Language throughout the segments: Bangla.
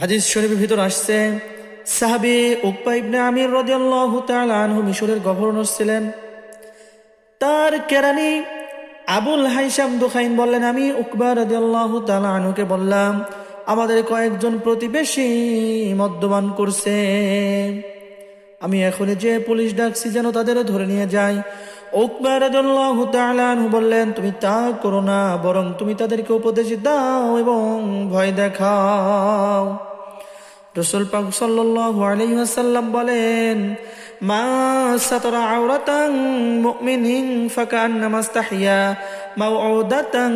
হাদিস শরীফের ভিতর আসছে, সাহাবি উকবা ইবনে আমির রাদিয়াল্লাহু তাআলা আনহু মিশরের গভর্নর ছিলেন। তার কেরানি আবুল হাইসাম দুখাইন বললেন, আমি উকবা রাদিয়াল্লাহু তাআলা আনহুকে বললাম, আমাদের কয়েকজন প্রতিবেশী মদ্যপান করছে। আমি এখনই যে পুলিশ ডাকছি যেন তাদের ধরে নিয়ে যাই। উকবা রাদিয়াল্লাহু তাআলা আনহু বললেন, তুমি তা করো না, বরং তুমি তাদেরকে উপদেশ দাও এবং ভয় দেখাও। রসুল পাক ওয়াসাল্লাম বলেন, মা সাতরা মাউউদাতান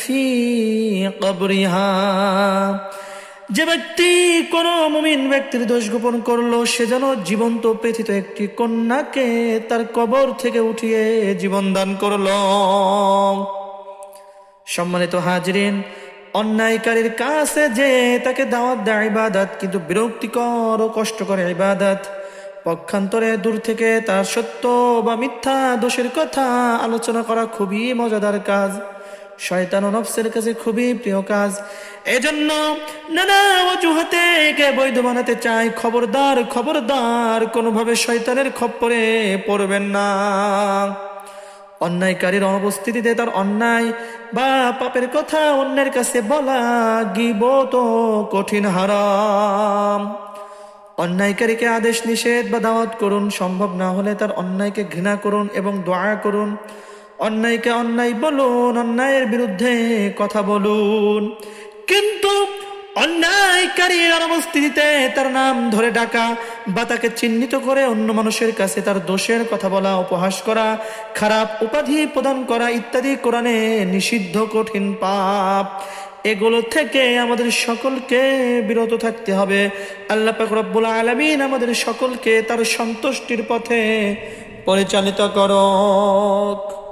ফি যে ব্যক্তি কোন মুমিন ব্যক্তির দোষ গোপন করল, সে যেন জীবন্ত পৃথিত একটি কন্যাকে তার কবর থেকে উঠিয়ে জীবন দান করল। সম্মানিত হাজরিন অন্যায়কারীর কাছে যে তাকে দাওয়াত দেয় ইবাদত, কিন্তু বিরক্তিকর ও কষ্টকর ইবাদত। পক্ষান্তরে দূর থেকে তার সত্য বা মিথ্যা দোষের কথা আলোচনা করা খুবই মজাদার কাজ। শয়তান ও নফসের কাছে খুবই প্রিয় কাজ। এজন্য নানা অজুহাতে একে বৈধ বানাতে চাই খবরদার খবরদার কোনোভাবে শয়তানের খপ্পরে পড়বেন না। অন্যায়কারীর অনুপস্থিতিতে তার অন্যায় বা পাপের কথা অন্যের কাছে বলা গিবত কঠিন হারাম। অন্যায়কারীকে আদেশ নিষেধ বা দাওয়াত করুন, সম্ভব না হলে তার অন্যায়কে ঘৃণা করুন এবং দোয়া করুন। অন্যায়কে অন্যায় বলুন, অন্যায়ের বিরুদ্ধে কথা বলুন। কিন্তু অন্যায়কারীর অনুপস্থিতিতে তার নাম ধরে ডাকা বা তাকে চিহ্নিত করে অন্য মানুষের কাছে তার দোষের কথা বলা, উপহাস করা, খারাপ উপাধি প্রদান করা ইত্যাদি কোরআনে নিষিদ্ধ কঠিন পাপ। এগুলো থেকে আমাদের সকলকে বিরত থাকতে হবে। আল্লাহ রব্বুল আলমিন আমাদের সকলকে তার সন্তুষ্টির পথে পরিচালিত করক।